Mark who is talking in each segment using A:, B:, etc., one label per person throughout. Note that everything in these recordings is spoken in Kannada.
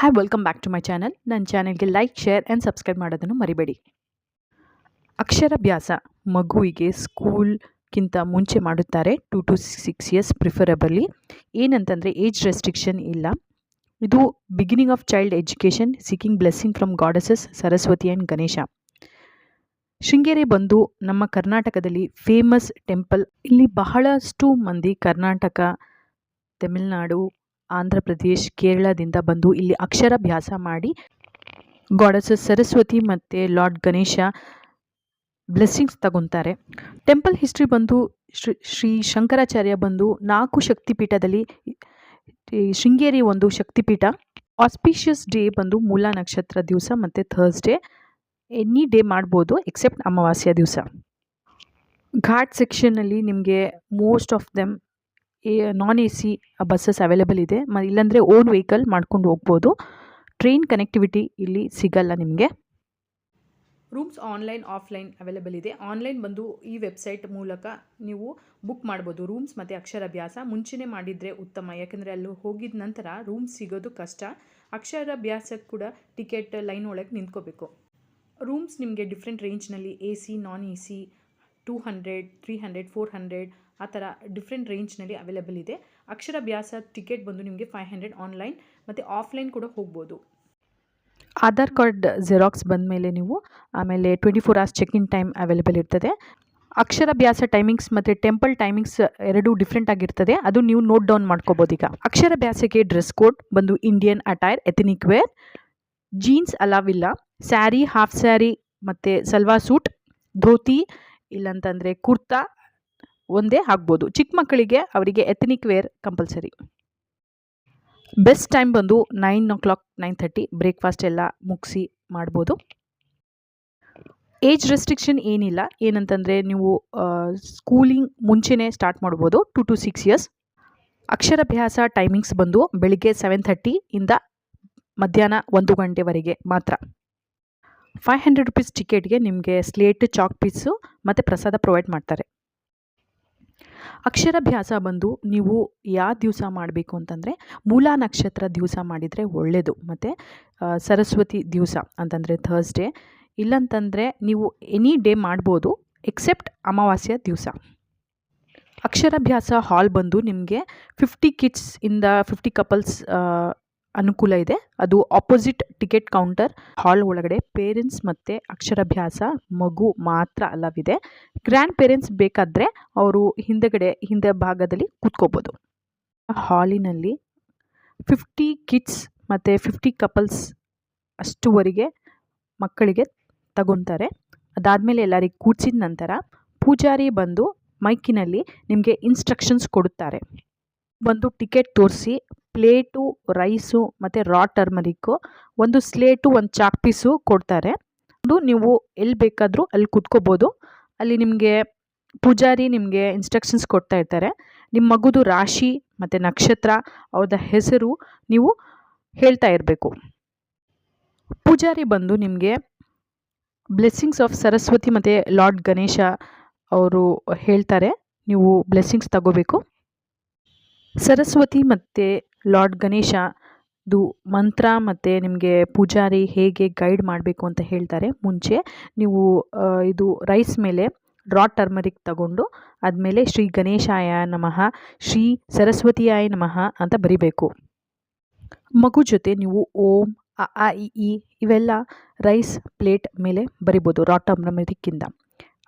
A: Hi welcome back to my channel ನನ್ನ ಚಾನಲ್ಗೆ ಲೈಕ್ ಶೇರ್ ಆ್ಯಂಡ್ ಸಬ್ಸ್ಕ್ರೈಬ್ ಮಾಡೋದನ್ನು ಮರಿಬೇಡಿ. ಅಕ್ಷರಾಭ್ಯಾಸ ಮಗುವಿಗೆ ಸ್ಕೂಲ್ಗಿಂತ ಮುಂಚೆ ಮಾಡುತ್ತಾರೆ two to six years preferably ಏನಂತಂದರೆ ಏಜ್ ರೆಸ್ಟ್ರಿಕ್ಷನ್ ಇಲ್ಲ. ಇದು beginning of child education seeking blessing from goddess Saraswati and Ganesha Sringeri ಬಂದು ನಮ್ಮ ಕರ್ನಾಟಕದಲ್ಲಿ ಫೇಮಸ್ ಟೆಂಪಲ್ ಇಲ್ಲಿ ಬಹಳಷ್ಟು ಮಂದಿ ಕರ್ನಾಟಕ, ತಮಿಳುನಾಡು ಆಂಧ್ರ ಪ್ರದೇಶ್, ಕೇರಳದಿಂದ ಬಂದು ಇಲ್ಲಿ ಅಕ್ಷರಾಭ್ಯಾಸ ಮಾಡಿ ಗಾಡಸಸ್ ಸರಸ್ವತಿ ಮತ್ತು ಲಾರ್ಡ್ ಗಣೇಶ ಬ್ಲೆಸ್ಸಿಂಗ್ಸ್ ತಗೊತಾರೆ. ಟೆಂಪಲ್ ಹಿಸ್ಟ್ರಿ ಬಂದು ಶ್ರೀ ಶ್ರೀ ಶಂಕರಾಚಾರ್ಯ ಬಂದು ನಾಲ್ಕು ಶಕ್ತಿಪೀಠದಲ್ಲಿ ಶೃಂಗೇರಿ ಒಂದು ಶಕ್ತಿಪೀಠ, ಆಸ್ಪಿಷಿಯಸ್ ಡೇ ಬಂದು ಮೂಲ ನಕ್ಷತ್ರ ದಿವಸ ಮತ್ತು ಥರ್ಸ್ಡೇ, ಎನಿ ಡೇ ಮಾಡ್ಬೋದು ಎಕ್ಸೆಪ್ಟ್ ಅಮಾವಾಸ್ಯ ದಿವಸ. ಘಾಟ್ ಸೆಕ್ಷನಲ್ಲಿ ನಿಮಗೆ most of them non A C buses available ಇದೆ. ಮ, ಇಲ್ಲಾಂದರೆ ಓನ್ ವೆಹಿಕಲ್ ಮಾಡ್ಕೊಂಡು ಹೋಗ್ಬೋದು. ಟ್ರೈನ್ ಕನೆಕ್ಟಿವಿಟಿ ಇಲ್ಲಿ ಸಿಗಲ್ಲ ನಿಮಗೆ. ರೂಮ್ಸ್ ಆನ್ಲೈನ್ ಆಫ್ಲೈನ್ ಅವೈಲೇಬಲ್ ಇದೆ. ಆನ್ಲೈನ್ ಬಂದು ಈ ವೆಬ್ಸೈಟ್ ಮೂಲಕ ನೀವು ಬುಕ್ ಮಾಡ್ಬೋದು. ರೂಮ್ಸ್ ಮತ್ತು ಅಕ್ಷರಾಭ್ಯಾಸ ಮುಂಚೆನೆ ಮಾಡಿದರೆ ಉತ್ತಮ. ಯಾಕೆಂದರೆ ಅಲ್ಲಿ ಹೋಗಿದ ನಂತರ ರೂಮ್ಸ್ ಸಿಗೋದು ಕಷ್ಟ. ಅಕ್ಷರಾಭ್ಯಾಸಕ್ಕೆ ಕೂಡ ಟಿಕೆಟ್ ಲೈನ್ ಒಳಗೆ ನಿಂತ್ಕೋಬೇಕು. ರೂಮ್ಸ್ ನಿಮಗೆ different ರೇಂಜ್ನಲ್ಲಿ A C non A C two hundred three hundred four hundred ಆ ಥರ ಡಿಫ್ರೆಂಟ್ ರೇಂಜ್ನಲ್ಲಿ ಅವೈಲೇಬಲ್ ಇದೆ. ಅಕ್ಷರಾಭ್ಯಾಸ ಟಿಕೆಟ್ ಬಂದು ನಿಮಗೆ ಫೈವ್ ಹಂಡ್ರೆಡ್ ಆನ್ಲೈನ್ ಮತ್ತು ಆಫ್ಲೈನ್ ಕೂಡ ಹೋಗ್ಬೋದು. ಆಧಾರ್ ಕಾರ್ಡ್ ಜೆರಾಕ್ಸ್ ಬಂದ ಮೇಲೆ ನೀವು, ಆಮೇಲೆ twenty four hours check in time available ಇರ್ತದೆ ಅಕ್ಷರಾಭ್ಯಾಸ ಟೈಮಿಂಗ್ಸ್ ಮತ್ತು ಟೆಂಪಲ್ ಟೈಮಿಂಗ್ಸ್ ಎರಡೂ ಡಿಫ್ರೆಂಟ್ ಆಗಿರ್ತದೆ. ಅದು ನೀವು ನೋಟ್ ಡೌನ್ ಮಾಡ್ಕೋಬೋದು ಈಗ. ಅಕ್ಷರಾಭ್ಯಾಸಕ್ಕೆ ಡ್ರೆಸ್ ಕೋಡ್ ಬಂದು Indian attire ethnic wear jeans ಅಲಾವಿಲ್ಲ. Sari half sari ಮತ್ತು ಸಲ್ವಾರ್ ಸೂಟ್, ಧೋತಿ ಇಲ್ಲಂತಂದರೆ ಕುರ್ತಾ ಒಂದೇ ಆಗ್ಬೋದು. ಚಿಕ್ಕ ಮಕ್ಕಳಿಗೆ ಅವರಿಗೆ ethnic wear compulsory best time ಬಂದು nine o'clock nine thirty breakfast ಎಲ್ಲ ಮುಗಿಸಿ ಮಾಡ್ಬೋದು. ಏಜ್ ರೆಸ್ಟ್ರಿಕ್ಷನ್ ಏನಿಲ್ಲ. ಏನಂತಂದರೆ ನೀವು ಸ್ಕೂಲಿಂಗ್ ಮುಂಚೆನೇ ಸ್ಟಾರ್ಟ್ ಮಾಡ್ಬೋದು. ಟು ಟು ಸಿಕ್ಸ್ ಇಯರ್ಸ್ ಅಕ್ಷರಾಭ್ಯಾಸ ಟೈಮಿಂಗ್ಸ್ ಬಂದು ಬೆಳಿಗ್ಗೆ ಸೆವೆನ್ ಥರ್ಟಿ ಇಂದ ಮಧ್ಯಾಹ್ನ ಒಂದು ಗಂಟೆವರೆಗೆ ಮಾತ್ರ. ಫೈವ್ ಹಂಡ್ರೆಡ್ ರುಪೀಸ್ ಟಿಕೆಟ್ಗೆ ನಿಮಗೆ ಸ್ಲೇಟ್ ಚಾಕ್ ಪೀಸು ಮತ್ತು ಪ್ರಸಾದ ಪ್ರೊವೈಡ್ ಮಾಡ್ತಾರೆ. ಅಕ್ಷರಾಭ್ಯಾಸ ಬಂದು ನೀವು ಯಾವ ದಿವಸ ಮಾಡಬೇಕು ಅಂತಂದರೆ ಮೂಲ ನಕ್ಷತ್ರ ದಿವಸ ಮಾಡಿದರೆ ಒಳ್ಳೆಯದು ಮತ್ತು ಸರಸ್ವತಿ ದಿವಸ ಅಂತಂದರೆ ಥರ್ಸ್ಡೇ ಇಲ್ಲಂತಂದರೆ ನೀವು ಎನಿ ಡೇ ಮಾಡ್ಬೋದು ಎಕ್ಸೆಪ್ಟ್ ಅಮಾವಾಸ್ಯ ದಿವಸ. ಅಕ್ಷರಭ್ಯಾಸ ಹಾಲ್ ಬಂದು ನಿಮಗೆ ಫಿಫ್ಟಿ ಕಿಡ್ಸ್ ಇಂದ ಫಿಫ್ಟಿ ಕಪಲ್ಸ್ ಅನುಕೂಲ ಇದೆ. ಅದು ಆಪೋಸಿಟ್ ಟಿಕೆಟ್ ಕೌಂಟರ್ ಹಾಲ್ ಒಳಗಡೆ ಪೇರೆಂಟ್ಸ್ ಮತ್ತು ಅಕ್ಷರಾಭ್ಯಾಸ, ಮಗು ಮಾತ್ರ ಅಲ್ಲವಿದೆ. ಗ್ರ್ಯಾಂಡ್ ಪೇರೆಂಟ್ಸ್ ಬೇಕಾದರೆ ಅವರು ಹಿಂದೆಗಡೆ, ಹಿಂದೆ ಭಾಗದಲ್ಲಿ ಕೂತ್ಕೋಬೋದು. ಹಾಲಿನಲ್ಲಿ ಫಿಫ್ಟಿ ಕಿಡ್ಸ್ ಮತ್ತು ಫಿಫ್ಟಿ ಕಪಲ್ಸ್ ಅಷ್ಟುವರೆಗೆ ಮಕ್ಕಳಿಗೆ ತಗೊತಾರೆ. ಅದಾದಮೇಲೆ ಎಲ್ಲರಿಗೆ ಕೂಡ್ಸಿದ ನಂತರ ಪೂಜಾರಿ ಬಂದು ಮೈಕಿನಲ್ಲಿ ನಿಮಗೆ ಇನ್ಸ್ಟ್ರಕ್ಷನ್ಸ್ ಕೊಡುತ್ತಾರೆ. ಒಂದು ಟಿಕೆಟ್ ತೋರಿಸಿ ಪ್ಲೇಟು, ರೈಸು ಮತ್ತು ರಾ ಟರ್ಮರಿಕ್ಕು ಒಂದು ಸ್ಲೇಟು, ಒಂದು ಚಾಕ್ ಪೀಸು ಕೊಡ್ತಾರೆ. ಅದು ನೀವು ಎಲ್ಲಿ ಬೇಕಾದರೂ ಅಲ್ಲಿ ಕುತ್ಕೋಬೋದು. ಅಲ್ಲಿ ನಿಮಗೆ ಪೂಜಾರಿ ನಿಮಗೆ ಇನ್ಸ್ಟ್ರಕ್ಷನ್ಸ್ ಕೊಡ್ತಾ ಇರ್ತಾರೆ. ನಿಮ್ಮ ಮಗುದು ರಾಶಿ ಮತ್ತು ನಕ್ಷತ್ರ, ಅವ್ರದ ಹೆಸರು ನೀವು ಹೇಳ್ತಾ ಇರಬೇಕು. ಪೂಜಾರಿ ಬಂದು ನಿಮಗೆ ಬ್ಲೆಸ್ಸಿಂಗ್ಸ್ ಆಫ್ ಸರಸ್ವತಿ ಮತ್ತು ಲಾರ್ಡ್ ಗಣೇಶ ಅವರು ಹೇಳ್ತಾರೆ. ನೀವು ಬ್ಲೆಸ್ಸಿಂಗ್ಸ್ ತಗೋಬೇಕು. ಸರಸ್ವತಿ ಮತ್ತು ಲಾರ್ಡ್ ಗಣೇಶದು ಮಂತ್ರ ಮತ್ತು ನಿಮಗೆ ಪೂಜಾರಿ ಹೇಗೆ ಗೈಡ್ ಮಾಡಬೇಕು ಅಂತ ಹೇಳ್ತಾರೆ. ಮುಂಚೆ ನೀವು ಇದು ರೈಸ್ ಮೇಲೆ ರಾ ಟರ್ಮರಿಕ್ ತಗೊಂಡು ಆದಮೇಲೆ ಶ್ರೀ ಗಣೇಶಾಯ ನಮಃ, ಶ್ರೀ ಸರಸ್ವತಿಯಾಯ ನಮಃ ಅಂತ ಬರಿಬೇಕು. ಮಗು ಜೊತೆ ನೀವು ಓಂ, ಅ, ಆ, ಇ ಇವೆಲ್ಲ ರೈಸ್ ಪ್ಲೇಟ್ ಮೇಲೆ ಬರಿಬೋದು ರಾ ಟರ್ಮರಿಕ್ಕಿಂದ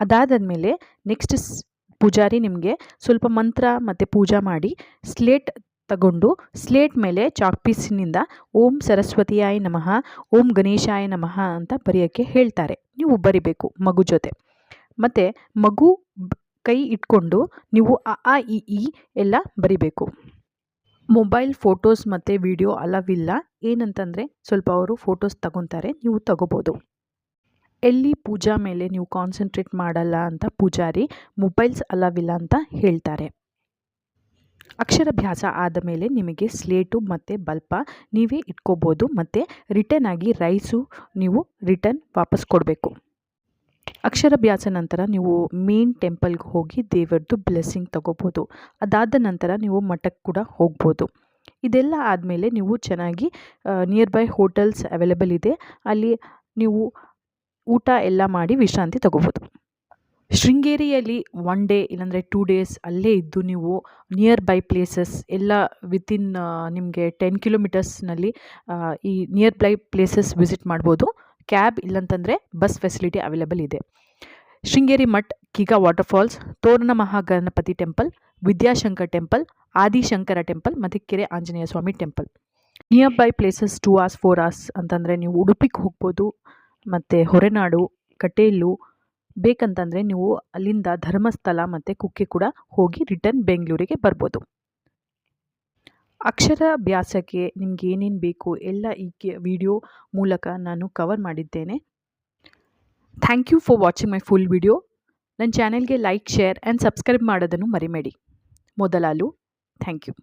A: ಅದಾದಮೇಲೆ ನೆಕ್ಸ್ಟ್ ಪೂಜಾರಿ ನಿಮಗೆ ಸ್ವಲ್ಪ ಮಂತ್ರ ಮತ್ತು ಪೂಜಾ ಮಾಡಿ ಸ್ಲೇಟ್ ತಗೊಂಡು ಸ್ಲೇಟ್ ಮೇಲೆ ಚಾಕ್ ಪೀಸಿನಿಂದ ಓಂ ಸರಸ್ವತಿಯಾಯ ನಮಃ, ಓಂ ಗಣೇಶಾಯ ನಮಃ ಅಂತ ಬರೆಯೋಕ್ಕೆ ಹೇಳ್ತಾರೆ. ನೀವು ಬರಿಬೇಕು ಮಗು ಜೊತೆ. ಮತ್ತು ಮಗು ಕೈ ಇಟ್ಕೊಂಡು ನೀವು ಅ ಆ ಇ ಈ ಎಲ್ಲ ಬರಿಬೇಕು. ಮೊಬೈಲ್ ಫೋಟೋಸ್ ಮತ್ತು ವಿಡಿಯೋ ಅಲವಿಲ್ಲ. ಏನಂತಂದರೆ ಸ್ವಲ್ಪ ಅವರು ಫೋಟೋಸ್ ತಗೊತಾರೆ, ನೀವು ತಗೋಬೋದು. ಎಲ್ಲಿ ಪೂಜಾ ಮೇಲೆ ನೀವು ಕಾನ್ಸಂಟ್ರೇಟ್ ಮಾಡಲ್ಲ ಅಂತ ಪೂಜಾರಿ, ಮೊಬೈಲ್ಸ್ ಅಲವಿಲ್ಲ ಅಂತ ಹೇಳ್ತಾರೆ. ಅಕ್ಷರಾಭ್ಯಾಸ ಆದ ಮೇಲೆ ನಿಮಗೆ ಸ್ಲೇಟು ಮತ್ತು ಬಲ್ಪ ನೀವೇ ಇಟ್ಕೋಬೋದು, ಮತ್ತು ರಿಟರ್ನ್ ಆಗಿ ರೈಸು ನೀವು ರಿಟರ್ನ್ ವಾಪಸ್ ಕೊಡಬೇಕು. ಅಕ್ಷರಭ್ಯಾಸ ನಂತರ ನೀವು ಮೇನ್ ಟೆಂಪಲ್ಗೆ ಹೋಗಿ ದೇವರದ್ದು ಬ್ಲೆಸ್ಸಿಂಗ್ ತಗೋಬೋದು. ಅದಾದ ನಂತರ ನೀವು ಮಠಕ್ಕೆ ಕೂಡ ಹೋಗ್ಬೋದು. ಇದೆಲ್ಲ ಆದಮೇಲೆ ನೀವು ಚೆನ್ನಾಗಿ ನಿಯರ್ ಬೈ ಹೋಟೆಲ್ಸ್ ಅವೈಲೇಬಲ್ ಇದೆ. ಅಲ್ಲಿ ನೀವು ಊಟ ಎಲ್ಲ ಮಾಡಿ ವಿಶ್ರಾಂತಿ ತಗೋಬೋದು. ಶೃಂಗೇರಿಯಲ್ಲಿ ಒನ್ ಡೇ ಇಲ್ಲಾಂದರೆ ಟೂ ಡೇಸ್ ಅಲ್ಲೇ ಇದ್ದು ನೀವು ನಿಯರ್ ಬೈ ಪ್ಲೇಸಸ್ ಎಲ್ಲ ವಿತಿನ್ ನಿಮಗೆ ಟೆನ್ ಕಿಲೋಮೀಟರ್ಸ್ನಲ್ಲಿ ಈ ನಿಯರ್ ಬೈ ಪ್ಲೇಸಸ್ ವಿಸಿಟ್ ಮಾಡ್ಬೋದು. ಕ್ಯಾಬ್ ಇಲ್ಲಂತಂದರೆ ಬಸ್ ಫೆಸಿಲಿಟಿ ಅವೈಲೇಬಲ್ ಇದೆ. Sringeri Mutt Kigga waterfalls Torana Mahaganapati temple Vidyashankar temple Adishankara temple ಮತ್ತು Kere Anjaneya Swami temple nearby places two hours four hours ಅಂತಂದರೆ ನೀವು ಉಡುಪಿಗೆ ಹೋಗ್ಬೋದು, ಮತ್ತು ಹೊರನಾಡು, ಕಟೇಲು ಬೇಕಂತಂದರೆ ನೀವು ಅಲ್ಲಿಂದ ಧರ್ಮಸ್ಥಳ ಮತ್ತು ಕುಕ್ಕೆ ಕೂಡ ಹೋಗಿ ರಿಟರ್ನ್ ಬೆಂಗಳೂರಿಗೆ ಬರ್ಬೋದು. ಅಕ್ಷರಾಭ್ಯಾಸಕ್ಕೆ ನಿಮ್ಗೆ ಏನೇನು ಬೇಕು ಎಲ್ಲ ಈ ವಿಡಿಯೋ ಮೂಲಕ ನಾನು ಕವರ್ ಮಾಡಿದ್ದೇನೆ. Thank you for watching my full video ನನ್ನ ಚಾನೆಲ್ಗೆ ಲೈಕ್ ಶೇರ್ ಆ್ಯಂಡ್ ಸಬ್ಸ್ಕ್ರೈಬ್ ಮಾಡೋದನ್ನು ಮರಿಬೇಡಿ. ಮೊದಲಾಲು ಥ್ಯಾಂಕ್ ಯು